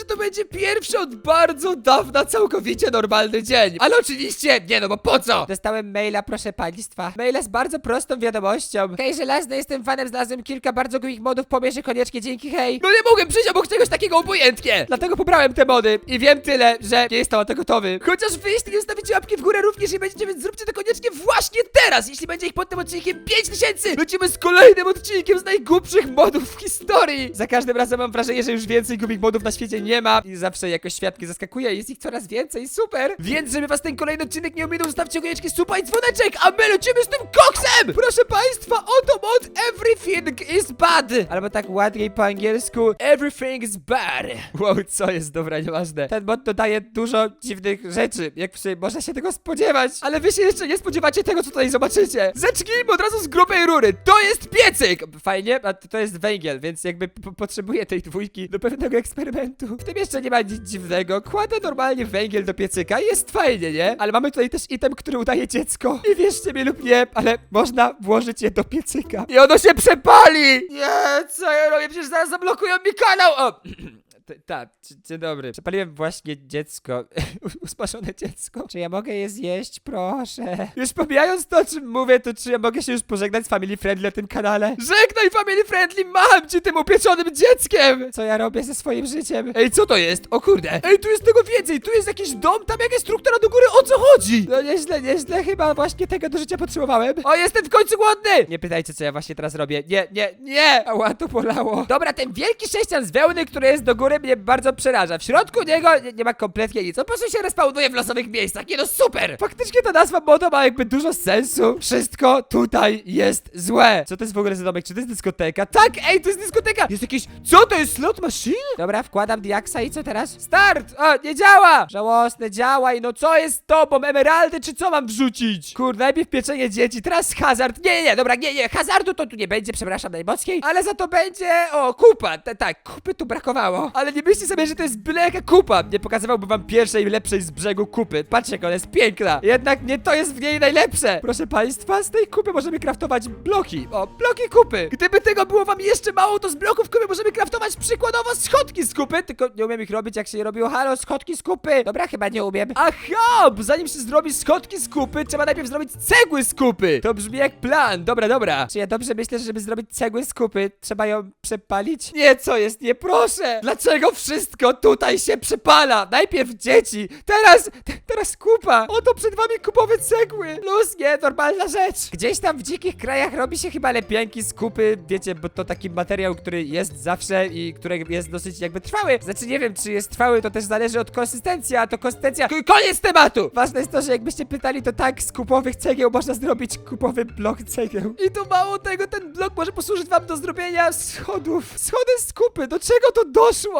że to będzie pierwszy od bardzo dawna całkowicie normalny dzień. Ale oczywiście, nie no bo po co? Dostałem maila, proszę państwa. Maila z bardzo prostą wiadomością. Hej, żelazny, jestem fanem, znalazłem kilka bardzo głupich modów, pobierze koniecznie, dzięki, hej. No nie mogłem przyjść obok czegoś takiego obojętnie. Dlatego pobrałem te mody i wiem tyle, że nie jestem na to gotowy. Chociaż wy jeśli nie ustawicie łapki w górę również i będziecie, więc zróbcie to koniecznie właśnie teraz. Jeśli będzie ich pod tym odcinkiem 5000, lecimy z kolejnym odcinkiem z najgłupszych modów w historii. Za każdym razem mam wrażenie, że już więcej głupich modów na świecie nie ma i zawsze jakoś świadki zaskakuje, jest ich coraz więcej, super. Więc żeby was ten kolejny odcinek nie ominął, zostawcie koniecznie suba i dzwoneczek, a my lecimy z tym koksem! Proszę państwa, oto mod Everything is bad! Albo tak ładniej po angielsku, Everything is bad! Wow, co jest dobra, nieważne. Ten mod dodaje dużo dziwnych rzeczy, jak sobie można się tego spodziewać. Ale wy się jeszcze nie spodziewacie tego, co tutaj zobaczycie. Zacznijmy od razu z grubej rury. To jest piecyk! Fajnie, a to jest węgiel, więc jakby potrzebuję tej dwójki do pewnego eksperymentu. W tym jeszcze nie ma nic dziwnego. Kładę normalnie węgiel do piecyka i jest fajnie, nie? Ale mamy tutaj też item, który udaje dziecko. I wierzcie mi lub nie, ale można włożyć je do piecyka. I ono się przepali! Nie, co ja robię? Przecież zaraz zablokują mi kanał! O! Tak, dzie- dzień dobry. Przepaliłem właśnie dziecko. Usmażone dziecko. Czy ja mogę je zjeść? Proszę. Już pomijając to, o czym mówię, to czy ja mogę się już pożegnać z Family Friendly na tym kanale? Żegnaj family friendly, mam ci tym upieczonym dzieckiem! Co ja robię ze swoim życiem? Ej, co to jest? O kurde! Ej, tu jest tego więcej! Tu jest jakiś dom, tam jakaś struktura do góry, o co chodzi? No nieźle, nieźle, chyba właśnie tego do życia potrzebowałem. O, jestem w końcu głodny! Nie pytajcie, co ja właśnie teraz robię. Nie, nie, nie! Ała, to bolało. Dobra, ten wielki sześcian z wełny, który jest do góry, mnie bardzo przeraża. W środku niego nie, nie ma kompletnie nic. On po prostu się respawnuje w losowych miejscach. Nie no, super! Faktycznie ta nazwa moda ma jakby dużo sensu. Wszystko tutaj jest złe. Co to jest w ogóle za domek? Czy to jest dyskoteka? Tak, ej, to jest dyskoteka! Jest jakieś... Co to jest slot machine? Dobra, wkładam diaksa i co teraz? Start! O, nie działa! Żałosne, działaj, no Co jest tobą? Emeraldy czy co mam wrzucić? Kurde, najpierw pieczenie dzieci, teraz hazard. Nie, nie, nie, dobra, nie, nie, hazardu to tu nie będzie, przepraszam najmocniej. Ale za to będzie... O, kupa! Ta, tak, Kupy tu brakowało. Ale nie myślcie sobie, że to jest byle jaka kupa. Nie pokazywałbym wam pierwszej lepszej z brzegu kupy. Patrzcie, jak ona jest piękna. Jednak nie to jest w niej najlepsze. Proszę państwa, z tej kupy możemy kraftować bloki. O, bloki kupy. Gdyby tego było wam jeszcze mało, to z bloków kupy możemy kraftować przykładowo schodki z kupy, tylko Nie umiem ich robić, jak się je robiło. Halo, schodki z kupy. Dobra, chyba nie umiem. Aha, bo zanim się zrobi schodki z kupy, trzeba najpierw zrobić cegły z kupy. To brzmi jak plan. Dobra, dobra. Czy ja dobrze myślę, że żeby zrobić cegły z kupy, trzeba ją przepalić? Nie, co jest? Nie, proszę! Dlaczego wszystko tutaj się przypala? Najpierw dzieci, teraz, te, teraz kupa! Oto przed wami kupowe cegły! Luz, nie, normalna rzecz! Gdzieś tam w dzikich krajach robi się chyba lepianki z kupy, wiecie, bo to taki materiał, który jest zawsze i który jest dosyć jakby trwały. Znaczy nie wiem, czy jest trwały, to też zależy od konsystencji, a to konsystencja... K- Koniec tematu! Ważne jest to, że jakbyście pytali, to tak, z kupowych cegieł można zrobić kupowy blok cegieł. I to mało tego, ten blok może posłużyć wam do zrobienia schodów. Schody z kupy, do czego to doszło?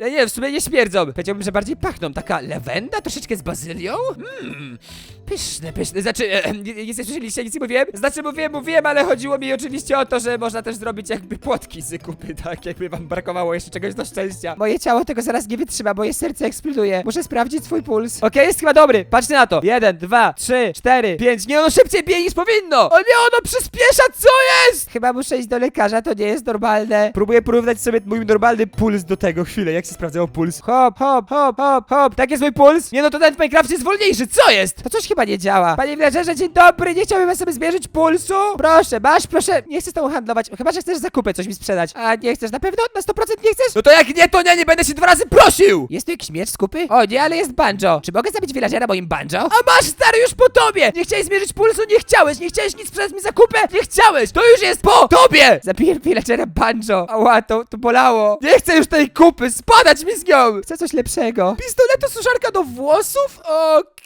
Ja nie, w sumie nie śmierdzą. Powiedziałbym, że bardziej pachną. Taka lewenda, troszeczkę z bazylią? Hmm, pyszne, pyszne. Znaczy, e, nie, nie słyszeliście, nic nie mówiłem? Znaczy, mówiłem, mówiłem, ale chodziło mi oczywiście o to, że można też zrobić jakby płotki z kupy, tak? Jakby wam brakowało jeszcze czegoś do szczęścia. Moje ciało tego zaraz nie wytrzyma, moje serce eksploduje. Muszę sprawdzić swój puls. Okej, jest chyba dobry. Patrzcie na to. Jeden, dwa, trzy, cztery, pięć. Nie, ono szybciej bije niż powinno. O nie, ono przyspiesza, co jest? Chyba muszę iść do lekarza, to nie jest normalne. Próbuję porównać sobie mój normalny puls do tego. Chwilę, jak sprawdzało puls? Hop, hop, hop, hop, hop. Tak jest mój puls? Nie no, to ten w Minecrafcie jest wolniejszy, co jest? To coś chyba nie działa. Panie villagerze, dzień dobry, nie chciałbym sobie zmierzyć pulsu? Proszę, masz, proszę, nie chcę z tobą handlować, chyba, że chcesz zakupy coś mi sprzedać. A nie chcesz, na pewno? Na 100% nie chcesz? No to jak nie, to nie, nie będę się dwa razy prosił! Jest tu jakiś miecz z kupy? O nie, ale jest banjo. Czy mogę zabić villagera moim banjo? A masz stary już po tobie! Nie chciałeś zmierzyć pulsu, nie chciałeś, nie chciałeś nic sprzedać mi za kupę, nie chciałeś! To już jest po tobie! Zabiję villagera banjo. Ała, to, to bolało. Nie chcę już tej kupy, spadać mi z nią! Chcę coś lepszego. Pistoletu suszarka do włosów? Okej?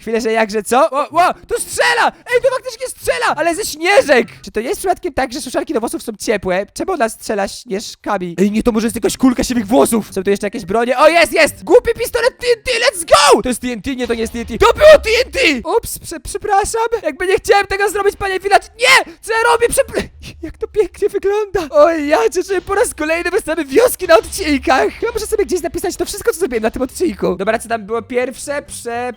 Chwilę, że jakże co? O, o, to strzela! Ej, to faktycznie strzela! Ale ze śnieżek! Czy to jest przypadkiem tak, że suszarki do włosów są ciepłe? Czemu ona strzela śnieżkami? Ej, nie, to może jest jakaś kulka siwych włosów! Są tu jeszcze jakieś bronie? O, jest, jest! Głupi pistolet TNT, let's go! To jest TNT, nie, to nie jest TNT. To było TNT! Ups, prze przepraszam. Jakby nie chciałem tego zrobić, panie Village. Nie! Co ja robię? Jak to pięknie wygląda. Oj, ja że po raz kolejny wystawy wioski na odcinkach! Chyba muszę sobie gdzieś napisać to wszystko, co zrobiłem na tym odcinku. Dobra, co tam było pierwsze?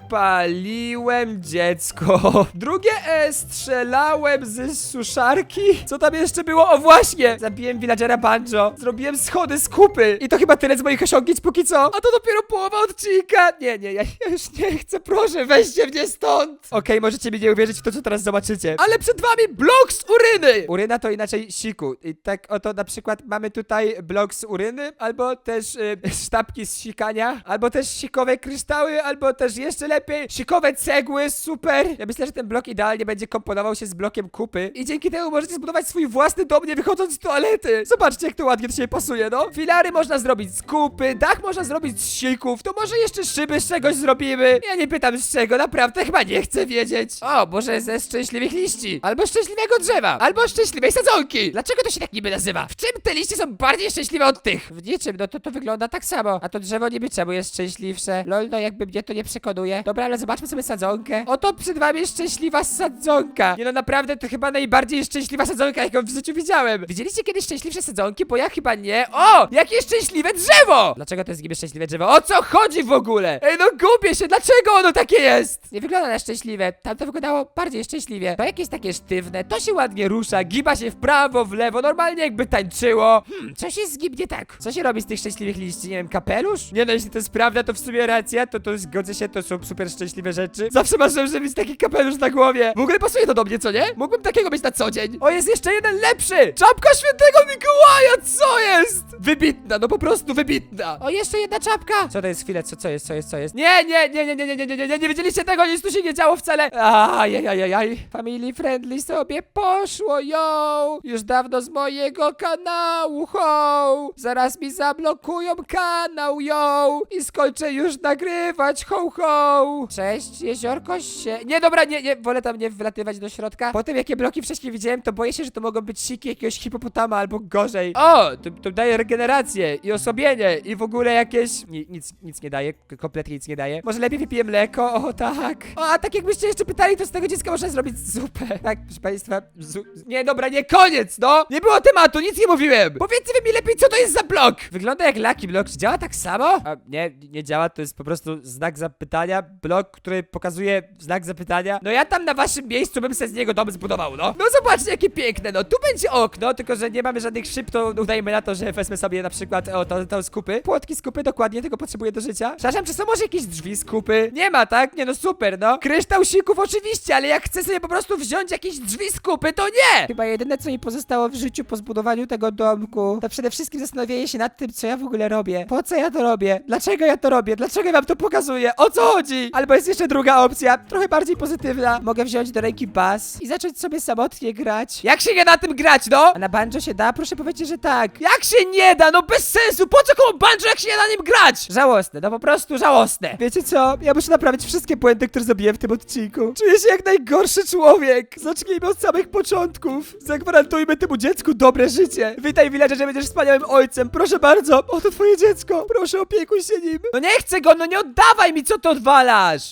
Przepaliłem dziecko. Drugie E, strzelałem z suszarki. Co tam jeszcze było? O właśnie! Zabiłem villagera Banjo. Zrobiłem schody z kupy. I to chyba tyle z moich osiągnięć póki co. A to dopiero połowa odcinka. Nie, nie, ja, ja już nie chcę. Proszę, weźcie mnie stąd. Okej, możecie mi nie uwierzyć w to, co teraz zobaczycie. Ale przed wami blok z uryny! Uryna to inaczej siku. I tak oto na przykład mamy tutaj blok z uryny, albo też y, sztabki z sikania, albo też sikowe kryształy, albo też jeszcze lepiej sikowe cegły, super! Ja myślę, że ten blok idealnie będzie komponował się z blokiem kupy i dzięki temu możecie zbudować swój własny dom, nie wychodząc z toalety. Zobaczcie, jak to ładnie siebie pasuje, no. Filary można zrobić z kupy, dach można zrobić z sików, to może jeszcze szyby z czegoś zrobimy. Ja nie pytam z czego, naprawdę chyba nie chcę wiedzieć. O, może ze szczęśliwych liści, albo szczęśliwego drzewa, albo szczęśliwej sadzonki. Dlaczego to się tak niby nazywa? W czym te liście są bardziej szczęśliwe od tych? W niczym, no to to wygląda tak samo. A to drzewo niby czemu jest szczęśliwsze? Lol, no jakby mnie to nie przekonuje. Dobra, ale zobaczmy sobie sadzonkę. Oto przed wami szczęśliwa sadzonka. Nie no, naprawdę to chyba najbardziej szczęśliwa sadzonka, jaką w życiu widziałem. Widzieliście kiedyś szczęśliwsze sadzonki? Bo ja chyba nie. O! Jakie szczęśliwe drzewo! Dlaczego to jest niby szczęśliwe drzewo? O co chodzi w ogóle? Ej, no gubię się, dlaczego ono takie jest? Nie wygląda na szczęśliwe. Tam to wyglądało bardziej szczęśliwie. To jakieś takie sztywne, to się ładnie rusza, giba się w prawo, w lewo, normalnie jakby tańczyło. Hmm, coś jest zgibnie tak. Co się robi z tych szczęśliwych liści? Nie wiem, kapelusz? Nie no, jeśli to jest prawda, to w sumie racja, to to zgodzę się, to są super szczęśliwe rzeczy. Zawsze marzyłem, żeby mieć taki kapelusz na głowie. W ogóle pasuje to do mnie, co nie? Mógłbym takiego mieć na co dzień. O, jest jeszcze jeden lepszy! Czapka świętego Mikołaja, co jest? Wybitna, no po prostu wybitna. O, jeszcze jedna czapka. Co to jest chwilę, co, co jest, co jest, co jest? Nie, nie, nie, nie, nie, nie, nie, nie, nie, nie, nie widzieliście tego, nic tu się nie działo wcale. Ajajajajaj. Family friendly sobie poszło, yo. Już dawno z mojego kanału, ho. Zaraz mi zablokują kanał, yo. I skończę już nagrywać, ho, ho. Cześć, jeziorko się... Nie, dobra, nie, nie, wolę tam nie wlatywać do środka. Po tym, jakie bloki wcześniej widziałem, to boję się, że to mogą być siki jakiegoś hipopotama albo gorzej. O, to, to daje regenerację i osobienie i w ogóle jakieś... Ni, nic, nic nie daje, kompletnie nic nie daje. Może lepiej wypiję mleko, o tak. O, a tak jakbyście jeszcze pytali, to z tego dziecka można zrobić zupę. Tak, proszę państwa, zu... Nie, dobra, nie, koniec, no! Nie było tematu, nic nie mówiłem! Powiedzcie mi lepiej, co to jest za blok! Wygląda jak Lucky Block, czy działa tak samo? A, nie, nie działa, to jest po prostu znak zapytania, blok, który pokazuje znak zapytania. No ja tam na waszym miejscu bym sobie z niego dom zbudował, no. No zobaczcie, jakie piękne, no. Tu będzie okno, tylko że nie mamy żadnych szyb, to udajmy na to, że wezmę sobie na przykład, o, to, to z kupy. Płotki z kupy, dokładnie, tego potrzebuję do życia. Przepraszam, czy są może jakieś drzwi z kupy? Nie ma, tak? Nie no, super, no. Kryształ sików oczywiście, ale jak chcę sobie po prostu wziąć jakieś drzwi z kupy, to nie! Chyba jedyne, co mi pozostało w życiu po zbudowaniu tego domku, to przede wszystkim zastanowienie się nad tym, co ja w ogóle robię. Po co ja to robię? Dlaczego ja to robię? Dlaczego ja wam to pokazuję? O co chodzi? Albo jest jeszcze druga opcja, trochę bardziej pozytywna. Mogę wziąć do ręki bas i zacząć sobie samotnie grać. Jak się nie na tym grać, no? A na banjo się da? Proszę powiedzcie, że tak. Jak się nie da? No bez sensu! Po co komu banjo, jak się nie na nim grać? Żałosne, no po prostu żałosne. Wiecie co? Ja muszę naprawić wszystkie błędy, które zrobiłem w tym odcinku. Czuję się jak najgorszy człowiek. Zacznijmy od samych początków. Zagwarantujmy temu dziecku dobre życie. Witaj, villagerze, będziesz wspaniałym ojcem. Proszę bardzo, oto twoje dziecko. Proszę, opiekuj się nim. No nie chcę go, no nie oddawaj mi, co to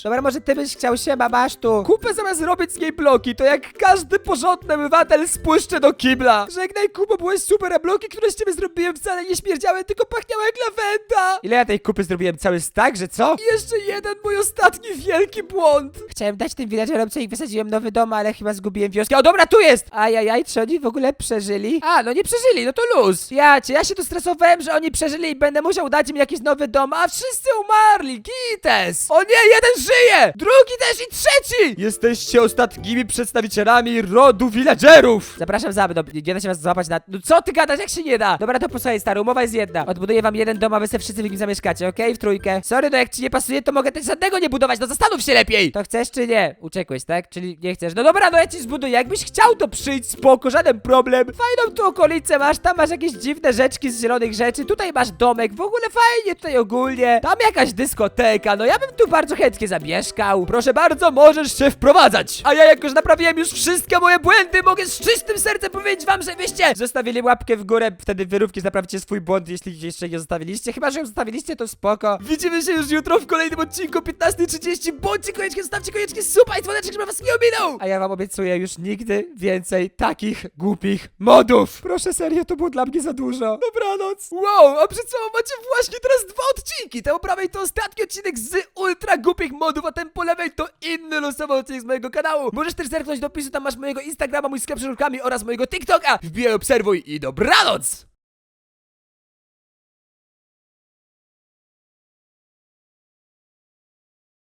Dobra, może ty byś chciał się, masz tu. Kupę zamiast robić z niej bloki, to jak każdy porządny obywatel spuszczę do kibla. Żegnaj, Kubo, byłeś super, a bloki, które z ciebie zrobiłem wcale nie śmierdziały, tylko pachniały jak lawenda. Ile ja tej kupy zrobiłem? Cały stak, że co? I jeszcze jeden mój ostatni wielki błąd. Chciałem dać tym villagerom, co ich wysadziłem nowy dom, ale chyba zgubiłem wioskę. O, dobra, tu jest! Ajajaj, czy oni w ogóle przeżyli? A, no nie przeżyli, no to luz. Ja cię, ja się tu stresowałem, że oni przeżyli i będę musiał dać im jakiś nowy dom, a wszyscy umarli, gites! O nie, jeden żyje! Drugi też i trzeci! Jesteście ostatnimi przedstawicielami rodu villagerów! Zapraszam za mną, nie da się was złapać na... No co ty gadasz, jak się nie da? Dobra, to posłuchaj, stary, umowa jest jedna. Odbuduję wam jeden dom, a wy se wszyscy w nim zamieszkacie, okej? W trójkę. Sorry, no jak ci nie pasuje, to mogę też żadnego nie budować, no zastanów się lepiej! To chcesz czy nie? Uciekłeś, tak? Czyli nie chcesz. No dobra, no ja ci zbuduję. Jakbyś chciał, to przyjdź, spoko, żaden problem. Fajną tu okolicę masz, tam masz jakieś dziwne rzeczki z zielonych rzeczy, tutaj masz domek, w ogóle fajnie tutaj ogólnie. Tam jakaś dyskoteka, no ja bym tu bardzo chętnie zamieszkał. Proszę bardzo, możesz się wprowadzać. A ja jak już naprawiłem już wszystkie moje błędy, mogę z czystym sercem powiedzieć wam, że wyście zostawili łapkę w górę, wtedy wyrówki naprawicie swój błąd, jeśli jeszcze nie zostawiliście. Chyba, że ją zostawiliście, to spoko. Widzimy się już jutro w kolejnym odcinku 15.30. Bądźcie koniecznie, zostawcie koniecznie suba i dzwoneczek, żeby was nie ominął. A ja wam obiecuję już nigdy więcej takich głupich modów. Proszę serio, to było dla mnie za dużo. Dobranoc. Wow, a przed sobą macie właśnie teraz dwa odcinki. Ten po prawej to ostatni odcinek z ultra głupich modów, a ten po lewej to inny losowy odcinek z mojego kanału. Możesz też zerknąć do opisu, tam masz mojego Instagrama, mój sklep z oraz mojego TikToka. Wbijaj, obserwuj i dobranoc!